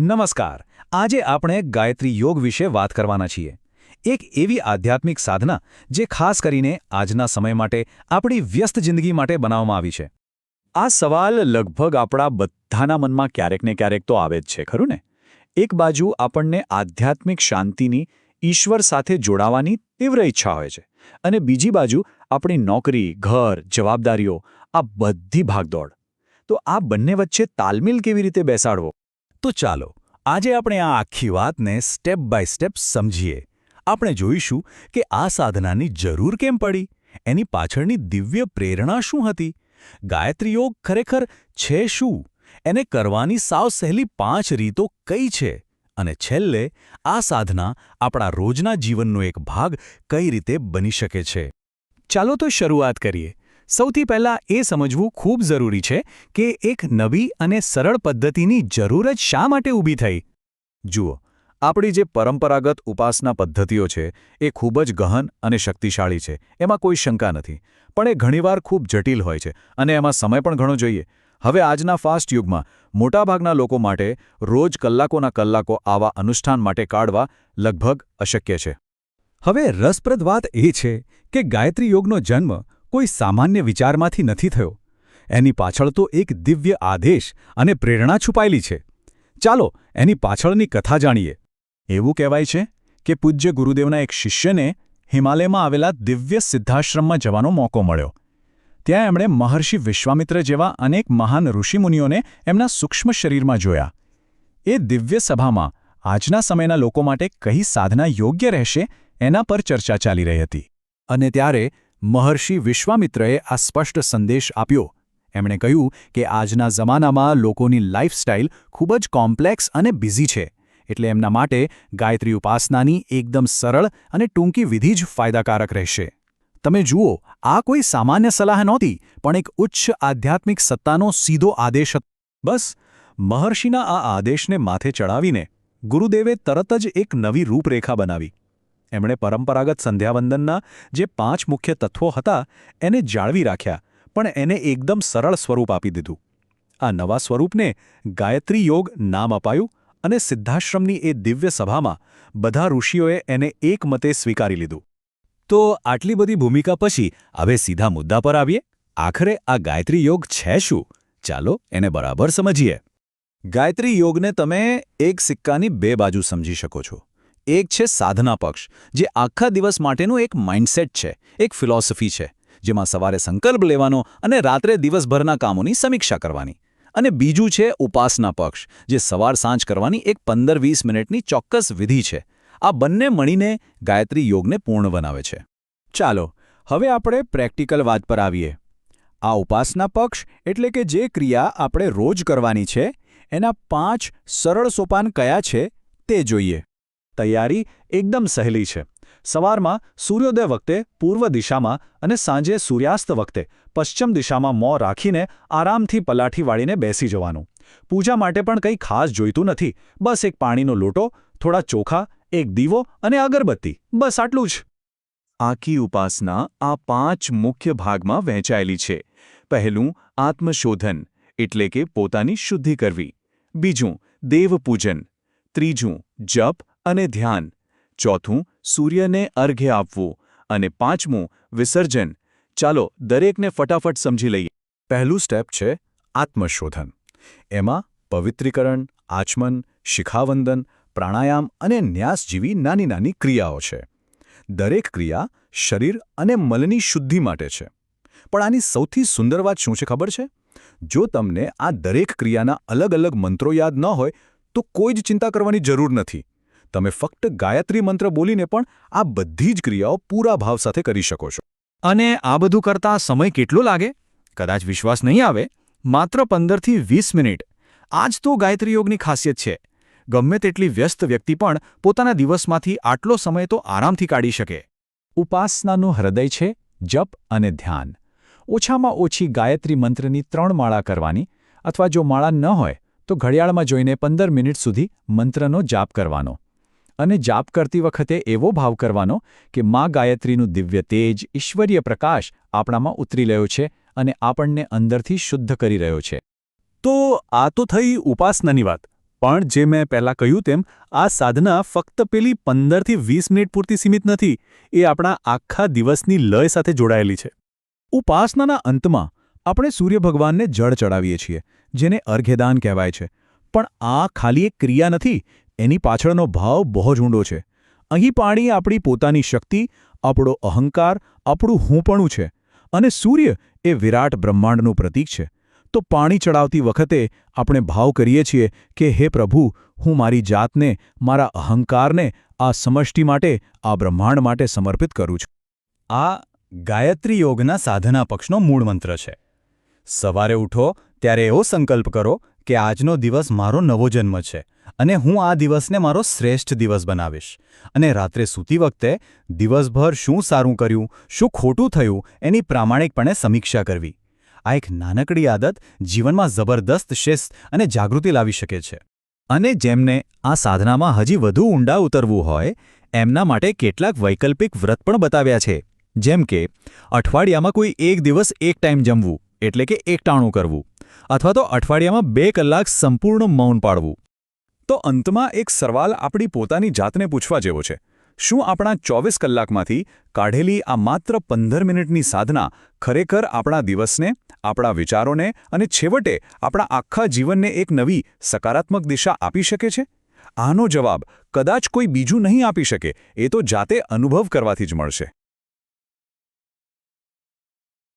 નમસ્કાર. આજે આપણે ગાયત્રી યોગ વિશે વાત કરવાના છીએ. એક એવી આધ્યાત્મિક સાધના જે ખાસ કરીને આજના સમય માટે આપણી વ્યસ્ત જિંદગી માટે બનાવવામાં આવી છે. આ સવાલ લગભગ આપણા બધાના મનમાં ક્યારેક ને ક્યારેક તો આવે જ છે, ખરું ને? એક બાજુ આપણને આધ્યાત્મિક શાંતિની, ઈશ્વર સાથે જોડાવાની તીવ્ર ઈચ્છા હોય છે અને બીજી બાજુ આપણી નોકરી, ઘર, જવાબદારીઓ, આ બધી ભાગદોડ. તો આ બંને વચ્ચે તાલમેલ કેવી રીતે બેસાડવો? તો ચાલો, આજે આપણે આ આખી વાતને સ્ટેપ બાય સ્ટેપ સમજીએ. આપણે જોઈશું કે આ સાધનાની જરૂર કેમ પડી? એની પાછળની દિવ્ય પ્રેરણા શું હતી? ગાયત્રી યોગ ખરેખર છે શું? એને કરવાની સાવ સહેલી પાંચ રીતો કઈ છે? અને છેલ્લે, આ સાધના આપણા રોજના જીવનનો એક ભાગ કઈ રીતે બની શકે છે? ચાલો તો શરૂઆત કરીએ. સૌથી પહેલાં એ સમજવું ખૂબ જરૂરી છે કે એક નવી અને સરળ પદ્ધતિની જરૂર જ શા માટે ઊભી થઈ. જુઓ, આપણી જે પરંપરાગત ઉપાસના પદ્ધતિઓ છે, એ ખૂબ જ ગહન અને શક્તિશાળી છે, એમાં કોઈ શંકા નથી. પણ એ ઘણીવાર ખૂબ જટિલ હોય છે અને એમાં સમય પણ ઘણો જોઈએ. હવે આજના ફાસ્ટ યુગમાં મોટાભાગના લોકો માટે રોજ કલાકોના કલાકો આવા અનુષ્ઠાન માટે કાઢવા લગભગ અશક્ય છે. હવે રસપ્રદ વાત એ છે કે ગાયત્રી યોગનો જન્મ કોઈ સામાન્ય વિચારમાંથી નથી થયો. એની પાછળ તો એક દિવ્ય આદેશ અને પ્રેરણા છુપાયેલી છે. ચાલો એની પાછળની કથા જાણીએ. એવું કહેવાય છે કે પૂજ્ય ગુરુદેવના એક શિષ્યને હિમાલયમાં આવેલા દિવ્ય સિદ્ધાશ્રમમાં જવાનો મોકો મળ્યો. ત્યાં એમણે મહર્ષિ વિશ્વામિત્ર જેવા અનેક મહાન ઋષિમુનિઓને એમના સૂક્ષ્મ શરીરમાં જોયા. એ દિવ્ય સભામાં આજના સમયના લોકો માટે કઈ સાધના યોગ્ય રહેશે એના પર ચર્ચા ચાલી રહી હતી. અને ત્યારે મહર્ષિ વિશ્વામિત્રએ આ સ્પષ્ટ સંદેશ આપ્યો. એમણે કહ્યું કે આજના જમાનામાં લોકોની લાઇફસ્ટાઇલ ખૂબ જ કોમ્પ્લેક્સ અને બિઝી છે, એટલે એમના માટે ગાયત્રી ઉપાસનાની એકદમ સરળ અને ટૂંકી વિધિ જ ફાયદાકારક રહેશે. તમે જુઓ, આ કોઈ સામાન્ય સલાહ નહોતી, પણ એક ઉચ્ચ આધ્યાત્મિક સત્તાનો સીધો આદેશ બસ, મહર્ષિના આ આદેશને માથે ચડાવીને ગુરુદેવે તરત જ એક નવી રૂપરેખા બનાવી. એમણે પરંપરાગત સંધ્યાવંદનના જે પાંચ મુખ્ય તત્વો હતા, એને જાળવી રાખ્યા, પણ એને એકદમ સરળ સ્વરૂપ આપી દીધું. આ નવા સ્વરૂપને ગાયત્રી યોગ નામ અપાયું અને સિદ્ધાશ્રમની એ દિવ્ય સભામાં બધા ઋષિઓએ એને એકમતે સ્વીકારી લીધું. તો આટલી બધી ભૂમિકા પછી હવે સીધા મુદ્દા પર આવીએ? આખરે આ ગાયત્રી યોગ છે શું? ચાલો એને બરાબર સમજીએ. ગાયત્રી યોગને તમે એક સિક્કાની બે બાજુ સમજી શકો છો. એક છે સાધના પક્ષ, જે આખા દિવસ માટેનું એક માઇન્ડસેટ છે, એક ફિલોસોફી છે, જેમાં સવારે સંકલ્પ લેવાનો અને રાત્રે દિવસભરના કામોની સમીક્ષા કરવાની. અને બીજું છે ઉપાસના પક્ષ, જે સવાર સાંજ કરવાની એક પંદર વીસ મિનિટની ચોક્કસ વિધિ છે. આ બંને મળીને ગાયત્રી યોગને પૂર્ણ બનાવે છે. ચાલો, હવે આપણે પ્રેક્ટિકલ વાત પર આવીએ. આ ઉપાસના પક્ષ એટલે કે જે ક્રિયા આપણે રોજ કરવાની છે, એના પાંચ સરળ સોપાન કયા છે તે જોઈએ. તૈયારી એકદમ સહેલી છે. સવારમાં સૂર્યોદય વખતે પૂર્વ દિશામાં અને સાંજે સૂર્યાસ્ત વખતે પશ્ચિમ દિશામાં મોં રાખીને આરામથી પલાઠી વાળીને બેસી જવાનું. પૂજા માટે પણ કંઈ ખાસ જોઈતું નથી. બસ એક પાણીનો લોટો, થોડા ચોખા, એક દીવો અને અગરબત્તી. બસ આટલું જ. આખી ઉપાસના આ પાંચ મુખ્ય ભાગમાં વહેંચાયેલી છે. પહેલું, આત્મશોધન, એટલે કે પોતાની શુદ્ધિ કરવી. બીજું, દેવપૂજન. ત્રીજું, જપ અને ધ્યાન. ચોથું, સૂર્યને અર્ઘ્ય આપવું. અને પાંચમું, વિસર્જન. ચાલો, દરેકને ફટાફટ સમજી લઈએ. પહેલું સ્ટેપ છે, આત્મશોધન. એમાં પવિત્રીકરણ, આચમન, શિખાવંદન, પ્રાણાયામ અને ન્યાસ જેવી નાની નાની ક્રિયાઓ છે. દરેક ક્રિયા શરીર અને મલની શુદ્ધિ માટે છે. પણ આની સૌથી સુંદર વાત શું છે ખબર છે? જો તમને આ દરેક ક્રિયાના અલગ અલગ મંત્રો યાદ ન હોય, તો કોઈ જ ચિંતા કરવાની જરૂર નથી. તમે ફક્ત ગાયત્રી મંત્ર બોલીને પણ આ બધી જ ક્રિયાઓ પૂરા ભાવ સાથે કરી શકો છો. અને આ બધું કરતા સમય કેટલો લાગે? કદાચ વિશ્વાસ નહીં આવે? માત્ર પંદરથી વીસ મિનિટ. આ જ તો ગાયત્રી યોગની ખાસિયત છે. ગમે તેટલી વ્યસ્ત વ્યક્તિ પણ પોતાના દિવસમાંથી આટલો સમય તો આરામથી કાઢી શકે. ઉપાસનાનું હૃદય છે જપ અને ધ્યાન. ઓછામાં ઓછી ગાયત્રી મંત્રની ત્રણ માળા કરવાની અથવા જો માળા ન હોય તો ઘડિયાળમાં જોઈને પંદર મિનિટ સુધી મંત્રનો જાપ કરવાનો. અને જાપ કરતી વખતે એવો ભાવ કરવાનો કે મા ગાયત્રીનું દિવ્ય તેજ, ઈશ્વરીય પ્રકાશ આપણામાં ઉતરી રહ્યો છે અને આપણને અંદરથી શુદ્ધ કરી રહ્યો છે. તો આ તો થઈ ઉપાસનાની વાત, પણ જે મેં પહેલાં કહ્યું તેમ, આ સાધના ફક્ત પેલી પંદરથી વીસ મિનિટ પૂરતી સીમિત નથી, એ આપણા આખા દિવસની લય સાથે જોડાયેલી છે. ઉપાસનાના અંતમાં આપણે સૂર્ય ભગવાનને જળ ચડાવીએ છીએ, જેને અર્ઘ્યદાન કહેવાય છે, પણ આ ખાલી એક ક્રિયા નથી એની પાછળનો ભાવ બહુ જ ઊંડો છે. અહીં પાણી આપણી પોતાની શક્તિ, આપણો અહંકાર, આપણું હુંપણું છે અને સૂર્ય એ વિરાટ બ્રહ્માંડનું પ્રતીક છે. તો પાણી ચડાવતી વખતે આપણે ભાવ કરીએ છીએ કે, હે પ્રભુ, હું મારી જાતને, મારા અહંકારને આ સમષ્ટિ માટે, આ બ્રહ્માંડ માટે સમર્પિત કરું છું. આ ગાયત્રી યોગના સાધના પક્ષનો મૂળ મંત્ર છે. સવારે ઉઠો, ત્યારે એવો સંકલ્પ કરો કે આજનો દિવસ મારો નવો જન્મ છે. અને હું આ દિવસને મારો શ્રેષ્ઠ દિવસ બનાવીશ. અને રાત્રે સૂતી વખતે દિવસભર શું સારું કર્યું, શું ખોટું થયું, એની પ્રામાણિકપણે સમીક્ષા કરવી. આ એક નાનકડી આદત જીવનમાં જબરદસ્ત શિસ્ત અને જાગૃતિ લાવી શકે છે. અને જેમને આ સાધનામાં હજી વધુ ઊંડા ઉતરવું હોય, એમના માટે કેટલાક વૈકલ્પિક વ્રત પણ બતાવ્યા છે. જેમ કે, અઠવાડિયામાં કોઈ એક દિવસ એક ટાઈમ જમવું, એટલે કે એકટાણું કરવું, અથવા તો અઠવાડિયામાં બે કલાક સંપૂર્ણ મૌન પાળવું. તો અંતમાં એક સવાલ આપણી પોતાની જાતને પૂછવા જેવો છે. શું આપણા ચોવીસ કલાકમાંથી કાઢેલી આ માત્ર પંદર મિનિટની સાધના ખરેખર આપણા દિવસને, આપણા વિચારોને અને છેવટે આપણા આખા જીવનને એક નવી સકારાત્મક દિશા આપી શકે છે? આનો જવાબ કદાચ કોઈ બીજું નહીં આપી શકે, એ તો જાતે અનુભવ કરવાથી જ મળશે.